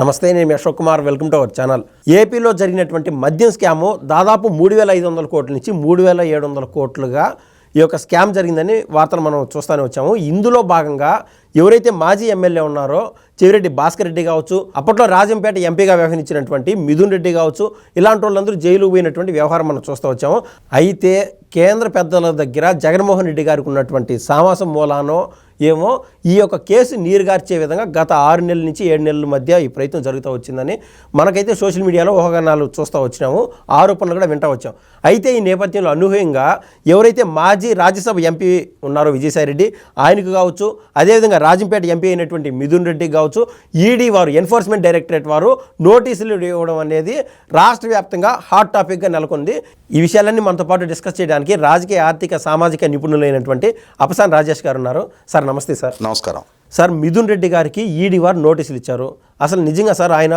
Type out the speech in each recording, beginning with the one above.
నమస్తే నేను Ashok Kumar. Welcome to our channel. ఏపీలో జరిగినటువంటి మద్యం స్కాము దాదాపు మూడు వేల ఐదు వందల కోట్ల నుంచి మూడు వేల ఏడు వందల కోట్లుగా ఈ యొక్క స్కామ్ జరిగిందని వార్తలు మనం చూస్తూనే వచ్చాము. ఇందులో భాగంగా ఎవరైతే మాజీ ఎమ్మెల్యే ఉన్నారో చెవిరెడ్డి భాస్కర్ రెడ్డి కావచ్చు అప్పట్లో రాజంపేట ఎంపీగా వ్యవహరించినటువంటి మిథున్ రెడ్డి కావచ్చు ఇలాంటి వాళ్ళందరూ జైలు పోయినటువంటి వ్యవహారం మనం చూస్తూ వచ్చాము. అయితే కేంద్ర పెద్దల దగ్గర జగన్మోహన్ రెడ్డి గారికి ఉన్నటువంటి సామాసం మూలానో ఏమో ఈ యొక్క కేసు నీరుగార్చే విధంగా గత ఆరు నెలల నుంచి ఏడు నెలల మధ్య ఈ ప్రయత్నం జరుగుతూ వచ్చిందని మనకైతే సోషల్ మీడియాలో ఊహాగానాలు చూస్తూ వచ్చినాము ఆరోపణలు కూడా వింటూ వచ్చాం. అయితే ఈ నేపథ్యంలో అనూహ్యంగా ఎవరైతే మాజీ రాజ్యసభ ఎంపీ ఉన్నారో విజయసాయి రెడ్డి ఆయనకు కావచ్చు అదేవిధంగా రాజంపేట ఎంపీ అయినటువంటి మిథున్ రెడ్డి కావచ్చు ఈడీ వారు ఎన్ఫోర్స్మెంట్ డైరెక్టరేట్ వారు నోటీసులు ఇవ్వడం అనేది రాష్ట్ర వ్యాప్తంగా హాట్ టాపిక్గా నెలకొంది. ఈ విషయాలన్నీ మనతో పాటు డిస్కస్ చేయడానికి రాజకీయ ఆర్థిక సామాజిక నిపుణులైనటువంటి అపసాన్ రాజేష్ గారు ఉన్నారు. సార్ నమస్తే సార్. నమస్కారం. సార్ మిథున్ రెడ్డి గారికి ఈడీ వారు నోటీసులు ఇచ్చారు. అసలు నిజంగా సార్ ఆయన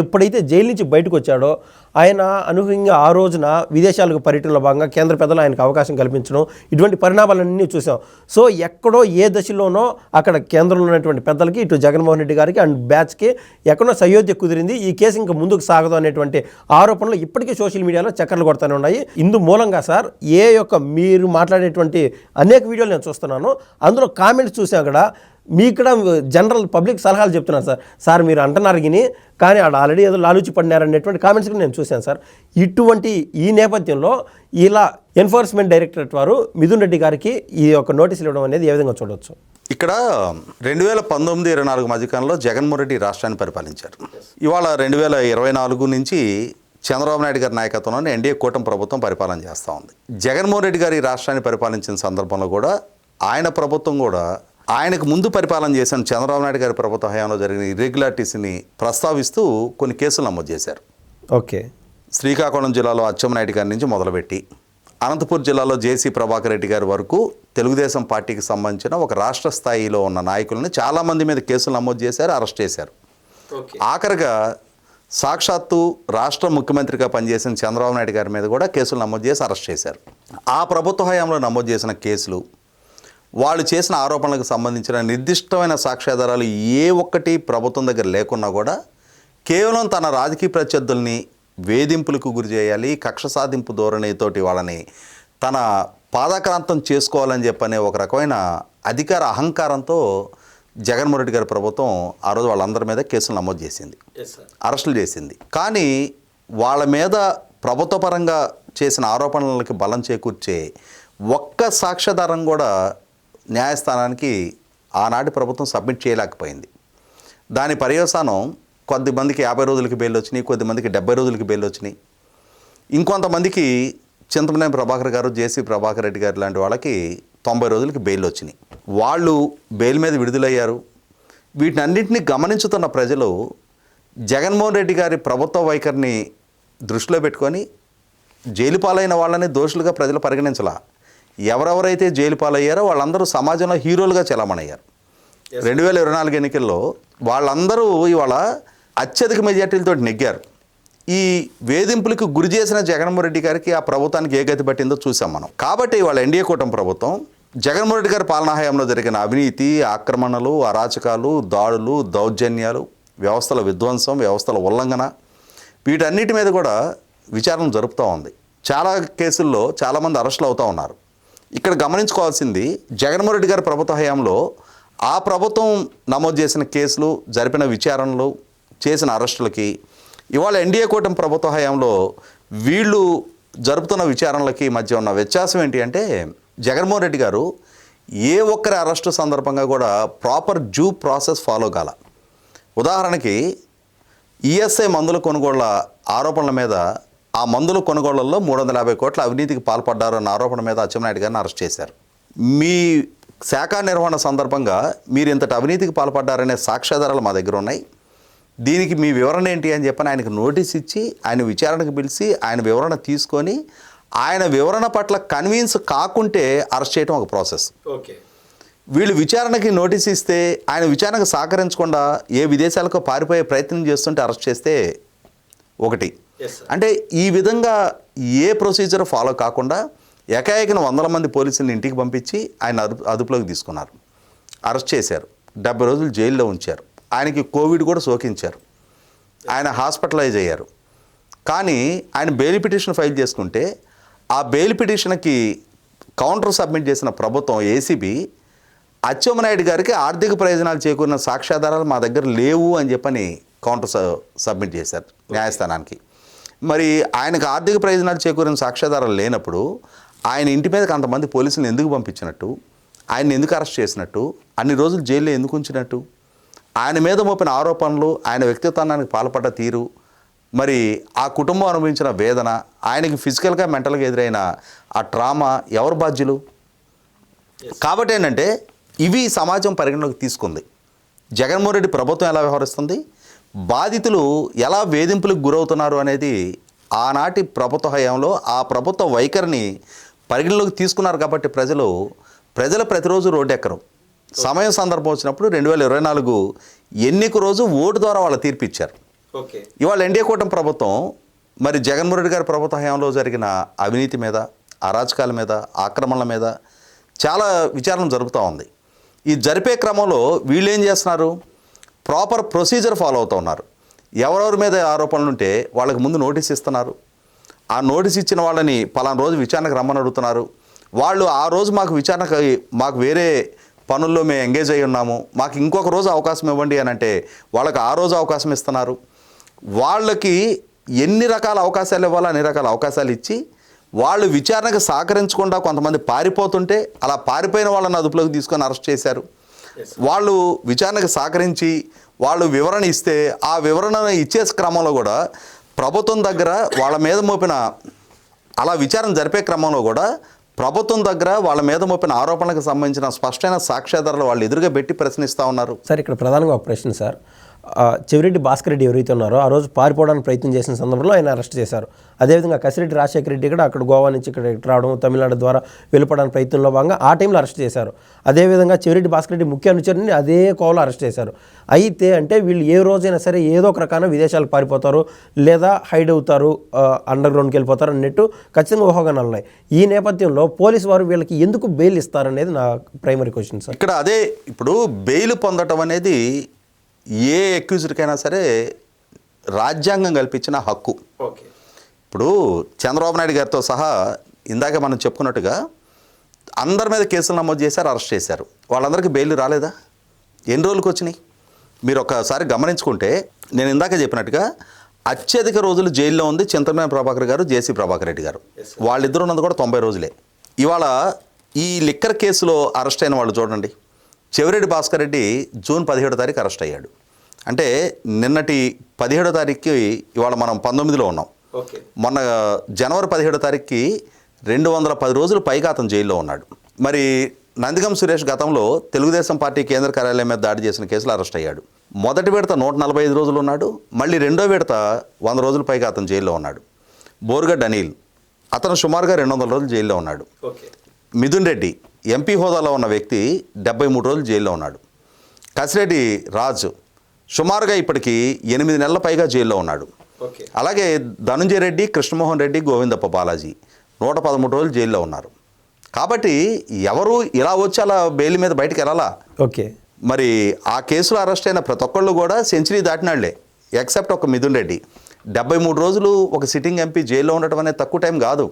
ఎప్పుడైతే జైలు నుంచి బయటకు వచ్చాడో ఆయన అనూహ్యంగా ఆ రోజున విదేశాలకు పర్యటనలో భాగంగా కేంద్ర పెద్దలు ఆయనకు అవకాశం కల్పించడం ఇటువంటి పరిణామాలన్నీ చూసాం. సో ఎక్కడో ఏ దశలోనో అక్కడ కేంద్రంలో ఉన్నటువంటి పెద్దలకి ఇటు జగన్మోహన్ రెడ్డి గారికి అండ్ బ్యాచ్కి ఎక్కడో సయోధ్య కుదిరింది. ఈ కేసు ఇంకా ముందుకు సాగదు అనేటువంటి ఆరోపణలు ఇప్పటికీ సోషల్ మీడియాలో చక్కర్లు కొడతానే ఉన్నాయి. ఇందు మూలంగా సార్ ఏ యొక్క మీరు మాట్లాడేటువంటి అనేక వీడియోలు నేను చూస్తున్నాను. అందులో కామెంట్స్ చూసాం అక్కడ మీ ఇక్కడ జనరల్ పబ్లిక్ సలహాలు చెప్తున్నారు సార్. సార్ మీరు అంటున్నారు గిని కానీ ఆడ ఆల్రెడీ ఏదో లాలూచి పడినారనేటువంటి కామెంట్స్ కూడా నేను చూశాను సార్. ఇటువంటి ఈ నేపథ్యంలో ఇలా ఎన్ఫోర్స్మెంట్ డైరెక్టరేట్ వారు మిథున్ రెడ్డి గారికి ఈ యొక్క నోటీసులు ఇవ్వడం అనేది ఏ విధంగా చూడవచ్చు ఇక్కడ రెండు వేల పంతొమ్మిది ఇరవై నాలుగు మధ్యకాలంలో జగన్మోహన్ రెడ్డి రాష్ట్రాన్ని పరిపాలించారు. ఇవాళ రెండు వేల ఇరవై నాలుగు నుంచి చంద్రబాబు నాయుడు గారి నాయకత్వంలోనే ఎన్డీఏ కూటమి ప్రభుత్వం పరిపాలన చేస్తూ ఉంది. జగన్మోహన్ రెడ్డి గారి రాష్ట్రాన్ని పరిపాలించిన సందర్భంలో కూడా ఆయన ప్రభుత్వం కూడా ఆయనకు ముందు పరిపాలన చేసిన చంద్రబాబు నాయుడు గారి ప్రభుత్వ హయాంలో జరిగిన ఇర్రెగ్యులారిటీస్ని ప్రస్తావిస్తూ కొన్ని కేసులు నమోదు చేశారు. ఓకే. శ్రీకాకుళం జిల్లాలో అచ్చెన్నాయుడు గారి నుంచి మొదలుపెట్టి అనంతపూర్ జిల్లాలో జేసీ ప్రభాకర్ రెడ్డి గారి వరకు తెలుగుదేశం పార్టీకి సంబంధించిన ఒక రాష్ట్ర స్థాయిలో ఉన్న నాయకులను చాలామంది మీద కేసులు నమోదు చేశారు అరెస్ట్ చేశారు. ఓకే. ఆఖరిగా సాక్షాత్తు రాష్ట్ర ముఖ్యమంత్రిగా పనిచేసిన చంద్రబాబు నాయుడు గారి మీద కూడా కేసులు నమోదు చేసి అరెస్ట్ చేశారు. ఆ ప్రభుత్వ హయాంలో నమోదు చేసిన కేసులు వాళ్ళు చేసిన ఆరోపణలకు సంబంధించిన నిర్దిష్టమైన సాక్ష్యాధారాలు ఏ ఒక్కటి ప్రభుత్వం దగ్గర లేకున్నా కూడా కేవలం తన రాజకీయ ప్రత్యర్థుల్ని వేధింపులకు గురి చేయాలి కక్ష సాధింపు ధోరణితోటి వాళ్ళని తన పాదాక్రాంతం చేసుకోవాలని చెప్పనే ఒక రకమైన అధికార అహంకారంతో జగన్మోహన్ రెడ్డి గారి ప్రభుత్వం ఆ రోజు వాళ్ళందరి మీద కేసులు నమోదు చేసింది. అరెస్టులు చేసింది. కానీ వాళ్ళ మీద ప్రభుత్వ పరంగా చేసిన ఆరోపణలకి బలం చేకూర్చే ఒక్క సాక్ష్యాధారం కూడా న్యాయస్థానానికి ఆనాటి ప్రభుత్వం సబ్మిట్ చేయలేకపోయింది. దాని పర్యవసానం కొద్దిమందికి యాభై రోజులకి బెయిల్ వచ్చినాయి కొద్దిమందికి డెబ్బై రోజులకి బెయిల్ వచ్చినాయి ఇంకొంతమందికి చింతమనేని ప్రభాకర్ గారు జేసీ ప్రభాకర్ రెడ్డి గారు లాంటి వాళ్ళకి తొంభై రోజులకి బెయిల్ వచ్చినాయి వాళ్ళు బెయిల్ మీద విడుదలయ్యారు. వీటినన్నింటినీ గమనించుతున్న ప్రజలు జగన్మోహన్ రెడ్డి గారి ప్రభుత్వ వైఖరిని దృష్టిలో పెట్టుకొని జైలు పాలైన వాళ్ళని దోషులుగా ప్రజలు పరిగణించలా. ఎవరెవరైతే జైలు పాలయ్యారో వాళ్ళందరూ సమాజంలో హీరోలుగా చలామణయ్యారు. రెండు వేల ఇరవై నాలుగు ఎన్నికల్లో వాళ్ళందరూ ఇవాళ అత్యధిక మెజార్టీలతో నెగ్గారు. ఈ వేధింపులకు గురి చేసిన జగన్మోహన్ రెడ్డి గారికి ఆ ప్రభుత్వానికి ఏ గతి పట్టిందో చూసాం మనం. కాబట్టి వాళ్ళ ఎన్డీఏ కూటమి ప్రభుత్వం జగన్మోహన్ రెడ్డి గారి పాలనా హయాంలో జరిగిన అవినీతి ఆక్రమణలు అరాచకాలు దాడులు దౌర్జన్యాలు వ్యవస్థల విధ్వంసం వ్యవస్థల ఉల్లంఘన వీటన్నిటి మీద కూడా విచారణ జరుపుతూ ఉంది. చాలా కేసుల్లో చాలామంది అరెస్టులు అవుతూ ఉన్నారు. ఇక్కడ గమనించుకోవాల్సింది జగన్మోహన్ రెడ్డి గారి ప్రభుత్వ హయాంలో ఆ ప్రభుత్వం నమోదు చేసిన కేసులు జరిపిన విచారణలు చేసిన అరెస్టులకి ఇవాళ ఎన్డీఏ కూటమి ప్రభుత్వ హయాంలో వీళ్ళు జరుపుతున్న విచారణలకి మధ్య ఉన్న వ్యత్యాసం ఏంటి అంటే జగన్మోహన్ రెడ్డి గారు ఏ ఒక్కరి అరెస్టు సందర్భంగా కూడా ప్రాపర్ డ్యూ ప్రాసెస్ ఫాలో కాల. ఉదాహరణకి ఈఎస్ఐ మందుల కొనుగోళ్ళ ఆరోపణల మీద ఆ మందుల కొనుగోళ్ళలో మూడు వందల యాభై కోట్ల అవినీతికి పాల్పడ్డారు అన్న ఆరోపణ మీద అచ్చెన్నాయుడు గారిని అరెస్ట్ చేశారు. మీ శాఖ నిర్వహణ సందర్భంగా మీరు ఇంతటి అవినీతికి పాల్పడ్డారనే సాక్ష్యాధారాలు మా దగ్గర ఉన్నాయి. దీనికి మీ వివరణ ఏంటి అని చెప్పని ఆయనకు నోటీస్ ఇచ్చి ఆయన విచారణకు పిలిచి ఆయన వివరణ తీసుకొని ఆయన వివరణ పట్ల కన్విన్స్ కాకుంటే అరెస్ట్ చేయడం ఒక ప్రాసెస్. ఓకే. వీళ్ళు విచారణకి నోటీస్ ఇస్తే ఆయన విచారణకు సహకరించకుండా ఏ విదేశాలకు పారిపోయే ప్రయత్నం చేస్తుంటే అరెస్ట్ చేస్తే ఒకటి. అంటే ఈ విధంగా ఏ ప్రొసీజర్ ఫాలో కాకుండా ఏకాఏకిన వందల మంది పోలీసుల్ని ఇంటికి పంపించి ఆయన అదుపు అదుపులోకి తీసుకున్నారు. అరెస్ట్ చేశారు. డెబ్బై రోజులు జైల్లో ఉంచారు. ఆయనకి కోవిడ్ కూడా సోకించారు. ఆయన హాస్పిటలైజ్ అయ్యారు. కానీ ఆయన బెయిల్ పిటిషన్ ఫైల్ చేసుకుంటే ఆ బెయిల్ పిటిషన్కి కౌంటర్ సబ్మిట్ చేసిన ప్రభుత్వం ఏసీబీ అచ్చెమ్మనాయుడు గారికి ఆర్థిక ప్రయోజనాలు చేకూరిన సాక్ష్యాధారాలు మా దగ్గర లేవు అని చెప్పని కౌంటర్ స- సబ్మిట్ చేశారు న్యాయస్థానానికి. మరి ఆయనకు ఆర్థిక ప్రయోజనాలు చేకూరిన సాక్ష్యాధారాలు లేనప్పుడు ఆయన ఇంటి మీదకి అంతమంది పోలీసులను ఎందుకు పంపించినట్టు? ఆయన ఎందుకు అరెస్ట్ చేసినట్టు? అన్ని రోజులు జైల్లో ఎందుకు ఉంచినట్టు? ఆయన మీద మోపిన ఆరోపణలు ఆయన వ్యక్తిత్వానికి పాల్పడ్డ తీరు మరి ఆ కుటుంబం అనుభవించిన వేదన ఆయనకి ఫిజికల్గా మెంటల్గా ఎదురైన ఆ ట్రామా ఎవరు బాధ్యులు? కాబట్టి ఏంటంటే ఇవి సమాజం పరిగణలోకి తీసుకుంది. జగన్మోహన్ రెడ్డి ప్రభుత్వం ఎలా వ్యవహరిస్తుంది? బాధితులు ఎలా వేధింపులకు గురవుతున్నారు అనేది ఆనాటి ప్రభుత్వ హయాంలో ఆ ప్రభుత్వ వైఖరిని పరిగణలోకి తీసుకున్నారు కాబట్టి ప్రజలు ప్రజలు ప్రతిరోజు రోడ్డెక్కరు. సమయం సందర్భం వచ్చినప్పుడు రెండు వేల ఇరవై నాలుగు ఎన్నిక రోజు ఓటు ద్వారా వాళ్ళ తీర్పు ఇచ్చారు ఓకే. ఇవాళ ఎన్డీఏ కూటమి ప్రభుత్వం మరి జగన్మోహన్ రెడ్డి గారి ప్రభుత్వ హయాంలో జరిగిన అవినీతి మీద అరాచకాల మీద ఆక్రమణల మీద చాలా విచారణ జరుపుతూ ఉంది. ఈ జరిపే క్రమంలో వీళ్ళు ఏం చేస్తున్నారు? ప్రాపర్ ప్రొసీజర్ ఫాలో అవుతూ ఉన్నారు. ఎవరెవరి మీద ఆరోపణలు ఉంటే వాళ్ళకి ముందు నోటీస్ ఇస్తున్నారు. ఆ నోటీస్ ఇచ్చిన వాళ్ళని పలానా రోజు విచారణకు రమ్మని అడుగుతున్నారు. వాళ్ళు ఆ రోజు మాకు విచారణకు మాకు వేరే పనుల్లో మేము ఎంగేజ్ అయి ఉన్నాము. మాకు ఇంకొక రోజు అవకాశం ఇవ్వండి అని అంటే వాళ్ళకి ఆ రోజు అవకాశం ఇస్తున్నారు. వాళ్ళకి ఎన్ని రకాల అవకాశాలు ఇవ్వాలో అన్ని రకాల అవకాశాలు ఇచ్చి వాళ్ళు విచారణకు సహకరించకుండా కొంతమంది పారిపోతుంటే అలా పారిపోయిన వాళ్ళని అదుపులోకి తీసుకొని అరెస్ట్ చేశారు. వాళ్ళు విచారణకు సహకరించి వాళ్ళు వివరణ ఇస్తే ఆ వివరణ ఇచ్చే క్రమంలో కూడా ప్రభుత్వం దగ్గర వాళ్ళ మీద మోపిన అలా విచారణ జరిపే క్రమంలో కూడా ప్రభుత్వం దగ్గర వాళ్ళ మీద మోపిన ఆరోపణలకు సంబంధించిన స్పష్టమైన సాక్ష్యాధారాలు వాళ్ళు ఎదురుగా పెట్టి ప్రశ్నిస్తూ ఉన్నారు. సార్ ఇక్కడ ప్రధానంగా ఒక ప్రశ్న సార్. చెవిరెడ్డి భాస్కర్ రెడ్డి ఎవరైతే ఉన్నారో ఆ రోజు పారిపోవడానికి ప్రయత్నం చేసిన సందర్భంలో ఆయన అరెస్ట్ చేశారు. అదేవిధంగా కసిరెడ్డి రాజశేఖర రెడ్డి కూడా అక్కడ గోవా నుంచి ఇక్కడ రావడం తమిళనాడు ద్వారా వెళ్ళిపోవడానికి ప్రయత్నంలో భాగంగా ఆ టైంలో అరెస్ట్ చేశారు. అదేవిధంగా చెవిరెడ్డి భాస్కర్ రెడ్డి ముఖ్య అనుచరుని అదే కోవలో అరెస్ట్ చేశారు. అయితే అంటే వీళ్ళు ఏ రోజైనా సరే ఏదో ఒక రకాన విదేశాలు పారిపోతారు లేదా హైడ్ అవుతారు అండర్ గ్రౌండ్కి వెళ్ళిపోతారు అన్నట్టు ఖచ్చితంగా ఊహాగానాలు ఉన్నాయి. ఈ నేపథ్యంలో పోలీసు వారు వీళ్ళకి ఎందుకు బెయిల్ ఇస్తారనేది నా ప్రైమరీ క్వశ్చన్ సార్ ఇక్కడ అదే ఇప్పుడు బెయిల్ పొందటం అనేది ఏ అక్యూజ్డ్కైనా సరే రాజ్యాంగం కల్పించిన హక్కు. ఓకే. ఇప్పుడు చంద్రబాబు నాయుడు గారితో సహా ఇందాక మనం చెప్పుకున్నట్టుగా అందరి మీద కేసులు నమోదు చేశారు అరెస్ట్ చేశారు. వాళ్ళందరికీ బెయిల్ రాలేదా? ఎన్ని రోజులకు వచ్చినాయి? మీరు ఒకసారి గమనించుకుంటే నేను ఇందాక చెప్పినట్టుగా అత్యధిక రోజులు జైల్లో ఉంది చింతమనేని ప్రభాకర్ గారు జేసీ ప్రభాకర్ రెడ్డి గారు. వాళ్ళిద్దరు ఉన్నది కూడా తొంభై రోజులే. ఇవాళ ఈ లిక్కర్ కేసులో అరెస్ట్ అయిన వాళ్ళు చూడండి. చెవిరెడ్డి భాస్కర్ రెడ్డి జూన్ పదిహేడో తారీఖు అరెస్ట్ అయ్యాడు. అంటే నిన్నటి పదిహేడో తారీఖుకి ఇవాళ మనం పంతొమ్మిదిలో ఉన్నాం. మొన్న జనవరి పదిహేడో తారీఖుకి రెండు వందల పది రోజులు పైగా అతను జైల్లో ఉన్నాడు. మరి నందిగం సురేష్ గతంలో తెలుగుదేశం పార్టీ కేంద్ర కార్యాలయం మీద దాడి చేసిన కేసులో అరెస్ట్ అయ్యాడు. మొదటి విడత నూట నలభై ఐదు రోజులు ఉన్నాడు. మళ్ళీ రెండో విడత వంద రోజుల పైగా అతను జైల్లో ఉన్నాడు. బోర్గడ్ అనిల్ అతను సుమారుగా రెండు వందల రోజులు జైల్లో ఉన్నాడు. మిథున్ రెడ్డి ఎంపీ హోదాలో ఉన్న వ్యక్తి డెబ్బై మూడు రోజులు జైల్లో ఉన్నాడు. కసిరెడ్డి రాజు సుమారుగా ఇప్పటికి ఎనిమిది నెలల పైగా జైల్లో ఉన్నాడు. ఓకే. అలాగే ధనుంజయ రెడ్డి కృష్ణమోహన్ రెడ్డి గోవిందప్ప బాలాజీ నూట పదమూడు రోజులు జైల్లో ఉన్నారు. కాబట్టి ఎవరు ఇలా వచ్చి అలా బెయిల్ మీద బయటికి వెళ్ళాలా? ఓకే. మరి ఆ కేసులో అరెస్ట్ అయిన ప్రతి ఒక్కళ్ళు కూడా సెంచరీ దాటినాళ్ళే ఎక్సెప్ట్ ఒక మిథున్ రెడ్డి. డెబ్బై మూడు రోజులు ఒక సిట్టింగ్ ఎంపీ జైల్లో ఉండటం అనేది తక్కువ టైం కాదు.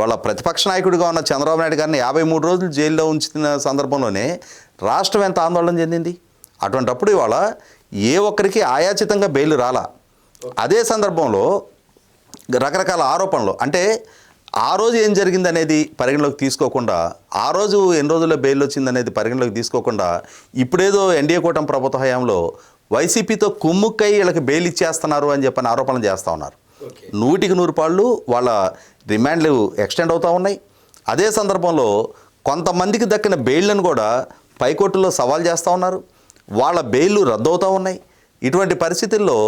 వాళ్ళ ప్రతిపక్ష నాయకుడిగా ఉన్న చంద్రబాబు నాయుడు గారిని యాభై మూడు రోజులు జైల్లో ఉంచిన సందర్భంలోనే రాష్ట్రం ఎంత ఆందోళన చెందింది? అటువంటప్పుడు ఇవాళ ఏ ఒక్కరికి ఆయాచితంగా బెయిల్ రాలా. అదే సందర్భంలో రకరకాల ఆరోపణలు. అంటే ఆ రోజు ఏం జరిగింది అనేది పరిగణలోకి తీసుకోకుండా ఆ రోజు ఎన్ని రోజుల్లో బెయిల్ వచ్చింది అనేది పరిగణలోకి తీసుకోకుండా ఇప్పుడేదో ఎన్డీఏ కూటమి ప్రభుత్వ హయాంలో వైసీపీతో కుమ్ముక్కై వీళ్ళకి బెయిల్ ఇచ్చేస్తున్నారు అని చెప్పని ఆరోపణలు చేస్తూ ఉన్నారు. నూటికి నూరు పాళ్ళు వాళ్ళ రిమాండ్లు ఎక్స్టెండ్ అవుతూ ఉన్నాయి. అదే సందర్భంలో కొంతమందికి దక్కిన బెయిల్లను కూడా పైకోర్టులో సవాల్ చేస్తూ ఉన్నారు. వాళ్ళ బెయిల్లు రద్దవుతూ ఉన్నాయి. ఇటువంటి పరిస్థితుల్లో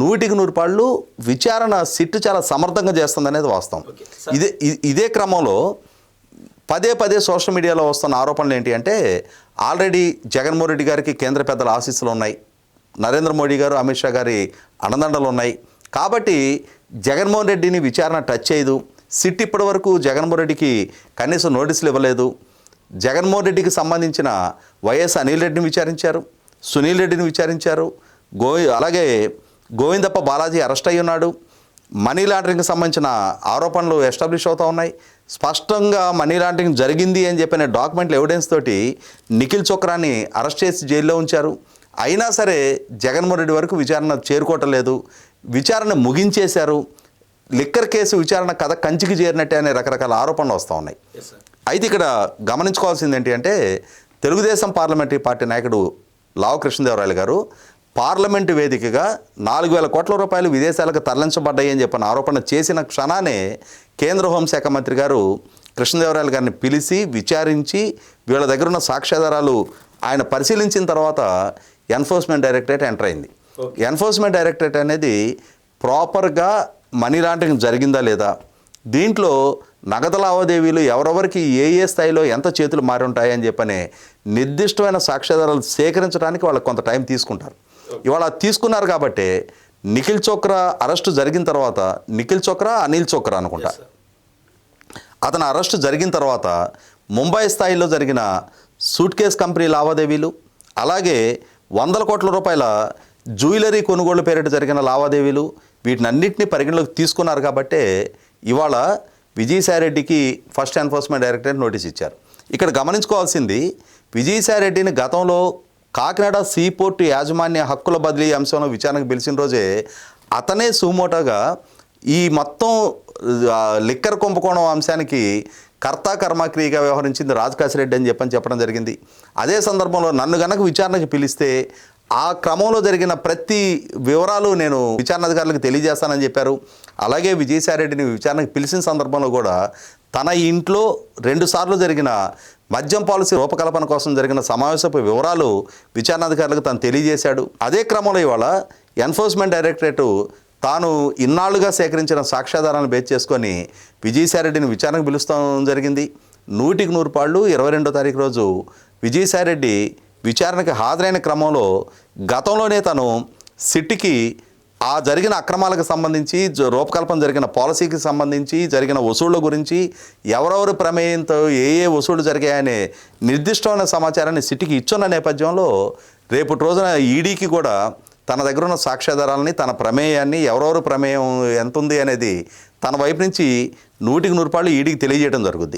నూటికి నూరు పాళ్ళు విచారణ సిట్టు చాలా సమర్థంగా చేస్తుంది అనేది వాస్తవం. ఇదే ఇదే క్రమంలో పదే పదే సోషల్ మీడియాలో వస్తున్న ఆరోపణలు ఏంటి అంటే ఆల్రెడీ జగన్మోహన్ రెడ్డి గారికి కేంద్ర పెద్దల ఆశీస్సులు ఉన్నాయి. నరేంద్ర మోడీ గారు అమిత్ షా గారి అండదండలు ఉన్నాయి. కాబట్టి జగన్మోహన్ రెడ్డిని విచారణ టచ్ చేయదు. సిట్ ఇప్పటి వరకు జగన్మోహన్ రెడ్డికి కనీసం నోటీసులు ఇవ్వలేదు. జగన్మోహన్ రెడ్డికి సంబంధించిన వైఎస్ అనిల్ రెడ్డిని విచారించారు సునీల్ రెడ్డిని విచారించారు గో అలాగే గోవిందప్ప బాలాజీ అరెస్ట్ అయి ఉన్నాడు. మనీ లాండరింగ్కి సంబంధించిన ఆరోపణలు ఎస్టాబ్లిష్ అవుతూ ఉన్నాయి. స్పష్టంగా మనీ లాండరింగ్ జరిగింది అని చెప్పిన డాక్యుమెంట్లు ఎవిడెన్స్ తోటి నిఖిల్ చోక్రాని అరెస్ట్ చేసి జైల్లో ఉంచారు. అయినా సరే జగన్మోహన్ రెడ్డి వరకు విచారణ చేరుకోవటం లేదు. విచారణ ముగించేశారు. లిక్కర్ కేసు విచారణ కథ కంచికి చేరినట్టే అనే రకరకాల ఆరోపణలు వస్తూ ఉన్నాయి. అయితే ఇక్కడ గమనించుకోవాల్సింది ఏంటి అంటే తెలుగుదేశం పార్లమెంటరీ పార్టీ నాయకుడు లావు కృష్ణదేవరాయలు గారు పార్లమెంటు వేదికగా నాలుగు వేల కోట్ల రూపాయలు విదేశాలకు తరలించబడ్డాయి అని చెప్పిన ఆరోపణ చేసిన క్షణానే కేంద్ర హోంశాఖ మంత్రి గారు కృష్ణదేవరాయలు గారిని పిలిచి విచారించి వీళ్ళ దగ్గర ఉన్న సాక్ష్యాధారాలు ఆయన పరిశీలించిన తర్వాత ఎన్ఫోర్స్మెంట్ డైరెక్టరేట్ ఎంటర్ అయింది. ఎన్ఫోర్స్మెంట్ డైరెక్టరేట్ అనేది ప్రాపర్గా మనీ లాండరింగ్ జరిగిందా లేదా? దీంట్లో నగదు లావాదేవీలు ఎవరెవరికి ఏ ఏ స్థాయిలో ఎంత చేతులు మారి ఉంటాయి అని చెప్పనే నిర్దిష్టమైన సాక్ష్యాధారాలు సేకరించడానికి వాళ్ళకి కొంత టైం తీసుకుంటారు. ఇవాళ తీసుకున్నారు కాబట్టి నిఖిల్ చోక్రా అరెస్టు జరిగిన తర్వాత నిఖిల్ చోక్రా అనిల్ చోక్రా అనుకుంటా. అతని అరెస్టు జరిగిన తర్వాత ముంబై స్థాయిలో జరిగిన సూట్ కేస్ కంపెనీ లావాదేవీలు అలాగే వందల కోట్ల రూపాయల జ్యువెలరీ కొనుగోలు పేరిట జరిగిన లావాదేవీలు వీటినన్నింటినీ పరిగణలోకి తీసుకున్నారు కాబట్టే ఇవాళ విజయసాయిరెడ్డికి ఫస్ట్ ఎన్ఫోర్స్మెంట్ డైరెక్టరేట్ నోటీస్ ఇచ్చారు. ఇక్కడ గమనించుకోవాల్సింది విజయసాయిరెడ్డిని గతంలో కాకినాడ సీపోర్టు యాజమాన్య హక్కుల బదిలీ అంశంలో విచారణకు పిలిచిన రోజే అతనే సుమోటోగా ఈ మొత్తం లిక్కర్ కుంభకోణం అంశానికి కర్త కర్మక్రియగా వ్యవహరించింది రాజకాశిరెడ్డి అని చెప్పని చెప్పడం జరిగింది. అదే సందర్భంలో నన్ను గనక విచారణకు పిలిస్తే ఆ క్రమంలో జరిగిన ప్రతి వివరాలు నేను విచారణ అధికారులకు తెలియజేస్తానని చెప్పారు. అలాగే విజయసాయిరెడ్డిని విచారణకు పిలిచిన సందర్భంలో కూడా తన ఇంట్లో రెండుసార్లు జరిగిన మద్యం పాలసీ రూపకల్పన కోసం జరిగిన సమావేశపు వివరాలు విచారణాధికారులకు తను తెలియజేశాడు. అదే క్రమంలో ఇవాళ ఎన్ఫోర్స్మెంట్ డైరెక్టరేటు తాను ఇన్నాళ్ళుగా సేకరించిన సాక్ష్యాధారాలను బేస్ చేసుకొని విజయసాయిరెడ్డిని విచారణకు పిలుస్తాం జరిగింది. నూటికి నూరు పాళ్ళు ఇరవై రెండో తారీఖు రోజు విజయసాయిరెడ్డి విచారణకి హాజరైన క్రమంలో గతంలోనే తను సిట్టికి ఆ జరిగిన అక్రమాలకు సంబంధించి రూపకల్పన జరిగిన పాలసీకి సంబంధించి జరిగిన వసూళ్ళ గురించి ఎవరెవరు ప్రమేయంతో ఏ ఏ వసూళ్ళు జరిగాయనే నిర్దిష్టమైన సమాచారాన్ని సిటీకి ఇచ్చున్న నేపథ్యంలో రేపటి రోజున ఈడీకి కూడా తన దగ్గర ఉన్న సాక్ష్యాధారాలని తన ప్రమేయాన్ని ఎవరెవరు ప్రమేయం ఎంత ఉంది అనేది తన వైపు నుంచి నూటికి నూరుపాళ్ళు ఈడీకి తెలియజేయడం జరుగుద్ది.